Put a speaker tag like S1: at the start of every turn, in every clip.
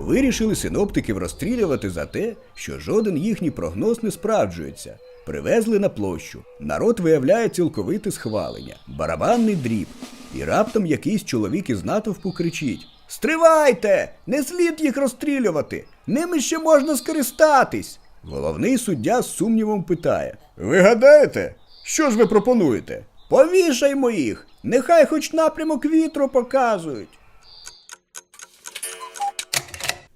S1: Вирішили синоптиків розстрілювати за те, що жоден їхній прогноз не справджується. Привезли на площу. Народ виявляє цілковите схвалення, барабанний дріб. І раптом якийсь чоловік із натовпу кричить: Стривайте! Не слід їх розстрілювати! Ними ще можна скористатись. Головний суддя з сумнівом питає: Ви гадаєте, що ж ви пропонуєте? Повішаймо їх! Нехай хоч напрямок вітру показують.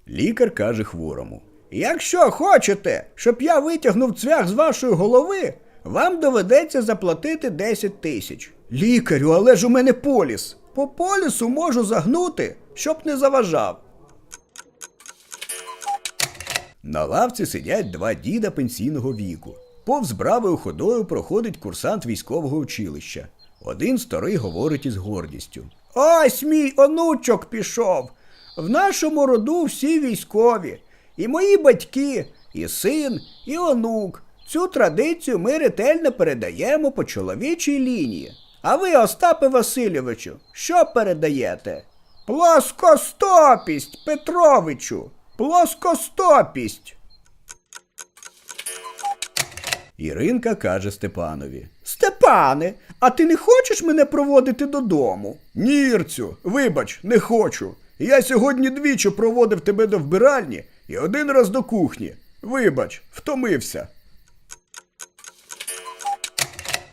S1: Лікар каже хворому: Якщо хочете, щоб я витягнув цвях з вашої голови, вам доведеться заплатити 10 тисяч. Лікарю, але ж у мене поліс. По полісу можу загнути, щоб не заважав. На лавці сидять два діда пенсійного віку. Повз бравою ходою проходить курсант військового училища. Один старий говорить із гордістю. Ось мій онучок пішов. В нашому роду всі військові. І мої батьки, і син, і онук. Цю традицію ми ретельно передаємо по чоловічій лінії. А ви, Остапе Васильовичу, що передаєте? Плоскостопість, Петровичу! Плоскостопість! Іринка каже Степанові. Степане, а ти не хочеш мене проводити додому? Ні, Ірцю, вибач, не хочу. Я сьогодні двічі проводив тебе до вбиральні і один раз до кухні. Вибач, втомився.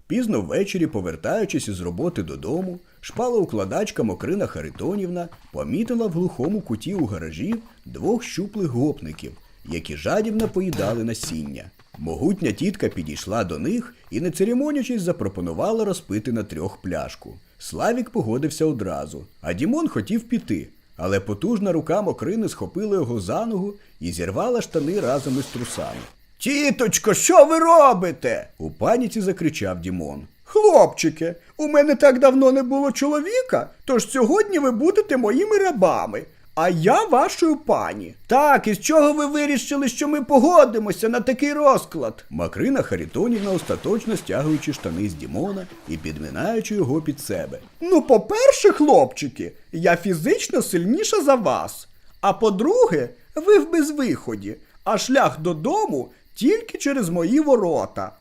S1: Пізно ввечері, повертаючись із роботи додому, шпалоукладачка Мокрина Харитонівна помітила в глухому куті у гаражі двох щуплих гопників, які жадібно поїдали насіння. Могутня тітка підійшла до них і, не церемонячись, запропонувала розпити на трьох пляшку. Славік погодився одразу, а Дімон хотів піти, але потужна рука Мокрини схопила його за ногу і зірвала штани разом із трусами. Тіточко, що ви робите? у паніці закричав Дімон. Хлопчики, у мене так давно не було чоловіка, тож сьогодні ви будете моїми рабами, а я вашою пані. Так, і з чого ви вирішили, що ми погодимося на такий розклад? Макрина Харитонівна остаточно стягуючи штани з Дімона і підминаючи його під себе. Ну, по-перше, хлопчики, я фізично сильніша за вас. А по-друге, ви в безвиході, а шлях додому тільки через мої ворота.